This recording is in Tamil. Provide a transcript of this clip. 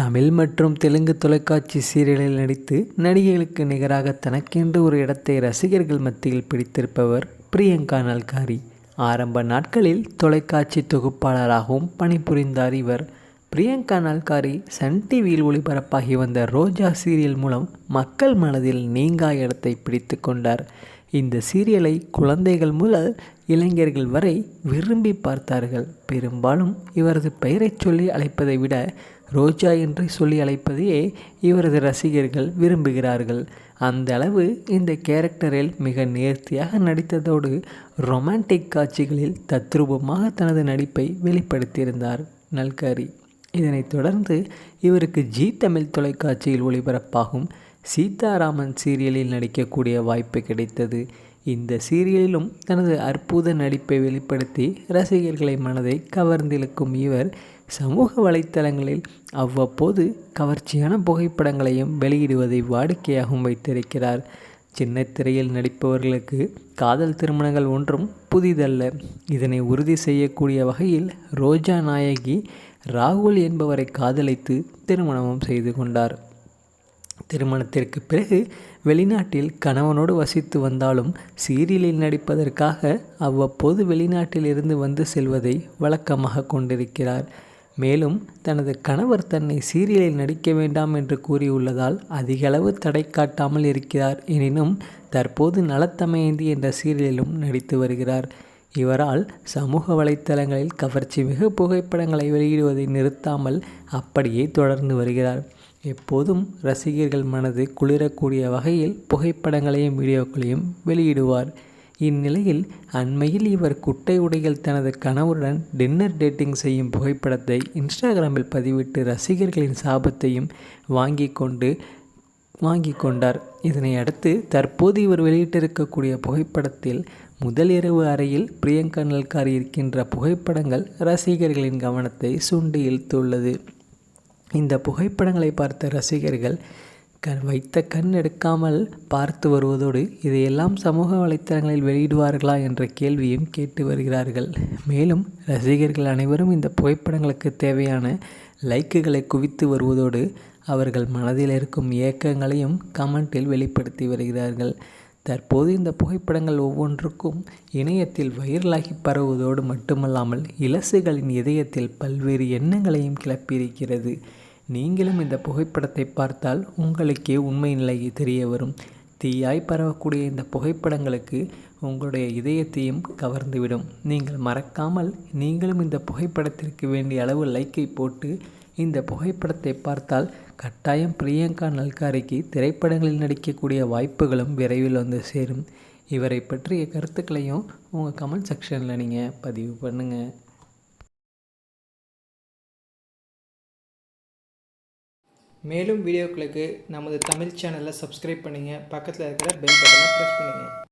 தமிழ் மற்றும் தெலுங்கு தொலைக்காட்சி சீரியலில் நடித்து நடிகைகளுக்கு நிகராக தனக்கென்று ஒரு இடத்தை ரசிகர்கள் மத்தியில் பிடித்திருப்பவர் பிரியங்கா நல்காரி. ஆரம்ப நாட்களில் தொலைக்காட்சி தொகுப்பாளராகவும் பணிபுரிந்தார் இவர். பிரியங்கா நல்காரி சன் டிவியில் ஒளிபரப்பாகி வந்த ரோஜா சீரியல் மூலம் மக்கள் மனதில் நீங்கா இடத்தை பிடித்து கொண்டார். இந்த சீரியலை குழந்தைகள் முதல் இளைஞர்கள் வரை விரும்பி பார்த்தார்கள். பெரும்பாலும் இவரது பெயரைச் சொல்லி அழைப்பதை விட ரோஜா என்று சொல்லி அழைப்பதையே இவரது ரசிகர்கள் விரும்புகிறார்கள். அந்த அளவு இந்த கேரக்டரில் மிக நேர்த்தியாக நடித்ததோடு ரொமான்டிக் காட்சிகளில் தத்ரூபமாக தனது நடிப்பை வெளிப்படுத்தியிருந்தார் நல்காரி. இதனைத் தொடர்ந்து இவருக்கு ஜி தமிழ் தொலைக்காட்சியில் ஒளிபரப்பாகும் சீதாராமன் சீரியலில் நடிக்கக்கூடிய வாய்ப்பு கிடைத்தது. இந்த சீரியலிலும் தனது அற்புத நடிப்பை வெளிப்படுத்தி ரசிகர்களை மனதை கவர்ந்திழுக்கும் இவர் சமூக வலைத்தளங்களில் அவ்வப்போது கவர்ச்சியான புகைப்படங்களையும் வெளியிடுவதை வாடிக்கையாகவும் வைத்திருக்கிறார். சின்ன திரையில் நடிப்பவர்களுக்கு காதல் திருமணங்கள் ஒன்றும் புதிதல்ல. இதனை உறுதி செய்யக்கூடிய வகையில் ரோஜா நாயகி ராகுல் என்பவரை காதலித்து திருமணமும் செய்து கொண்டார். திருமணத்திற்கு பிறகு வெளிநாட்டில் கணவனோடு வசித்து வந்தாலும் சீரியலில் நடிப்பதற்காக அவ்வப்போது வெளிநாட்டில் இருந்து வந்து செல்வதை வழக்கமாக கொண்டிருக்கிறார். மேலும் தனது கணவர் தன்னை சீரியலில் நடிக்க வேண்டாம் என்று கூறியுள்ளதால் அதிகளவு தடை காட்டாமல் இருக்கிறார். எனினும் தற்போது நலத்தமையந்தி என்ற சீரியலிலும் நடித்து வருகிறார். இவரால் சமூக வலைத்தளங்களில் கவர்ச்சி மிகு புகைப்படங்களை வெளியிடுவதை நிறுத்தாமல் அப்படியே தொடர்ந்து வருகிறார். எப்போதும் ரசிகர்கள் மனது குளிரக்கூடிய வகையில் புகைப்படங்களையும் வீடியோக்களையும் வெளியிடுவார். இந்நிலையில் அண்மையில் இவர் குட்டை உடையில் தனது கணவருடன் டின்னர் டேட்டிங் செய்யும் புகைப்படத்தை இன்ஸ்டாகிராமில் பதிவிட்டு ரசிகர்களின் சாபத்தையும் வாங்கி கொண்டு வாங்கி கொண்டார். இதனை அடுத்து தற்போது இவர் வெளியிட்டிருக்கக்கூடிய புகைப்படத்தில் முதல் இரவு அறையில் பிரியங்கா நல்காரி இருக்கின்ற புகைப்படங்கள் ரசிகர்களின் கவனத்தை சுண்டி இழுத்துள்ளது இந்த புகைப்படங்களை பார்த்த ரசிகர்கள் கண் வைத்த கண் எடுக்காமல் பார்த்து வருவதோடு இதையெல்லாம் சமூக வலைத்தளங்களில் வெளியிடுவார்களா என்ற கேள்வியும் கேட்டு வருகிறார்கள். மேலும் ரசிகர்கள் அனைவரும் இந்த புகைப்படங்களுக்கு தேவையான லைக்குகளை குவித்து வருவதோடு அவர்கள் மனதில் இருக்கும் ஏக்கங்களையும் கமெண்டில் வெளிப்படுத்தி வருகிறார்கள். தற்போது இந்த புகைப்படங்கள் ஒவ்வொன்றுக்கும் இணையத்தில் வைரலாகி பரவுவதோடு மட்டுமல்லாமல் இலசுகளின் இதயத்தில் பல்வேறு எண்ணங்களையும் கிளப்பியிருக்கிறது. நீங்களும் இந்த புகைப்படத்தை பார்த்தால் உங்களுக்கே உண்மை நிலை தெரிய வரும். தீயாய் பரவக்கூடிய இந்த புகைப்படங்களுக்கு உங்களுடைய இதயத்தையும் கவர்ந்துவிடும். நீங்கள் மறக்காமல் நீங்களும் இந்த புகைப்படத்திற்கு வேண்டிய அளவு லைக்கை போட்டு இந்த புகைப்படத்தை பார்த்தால் கட்டாயம் பிரியங்கா நல்காரிக்கு திரைப்படங்களில் நடிக்கக்கூடிய வாய்ப்புகளும் விரைவில் வந்து சேரும். இவரை பற்றிய கருத்துக்களையும் உங்கள் கமெண்ட் செக்ஷனில் நீங்கள் பதிவு பண்ணுங்கள் மேலும் வீடியோக்களுக்கு நமது தமிழ் சேனலை சப்ஸ்கிரைப் பண்ணுங்கள் பக்கத்தில் இருக்கிற பெல் பட்டனை ப்ரெஸ் பண்ணுங்கள்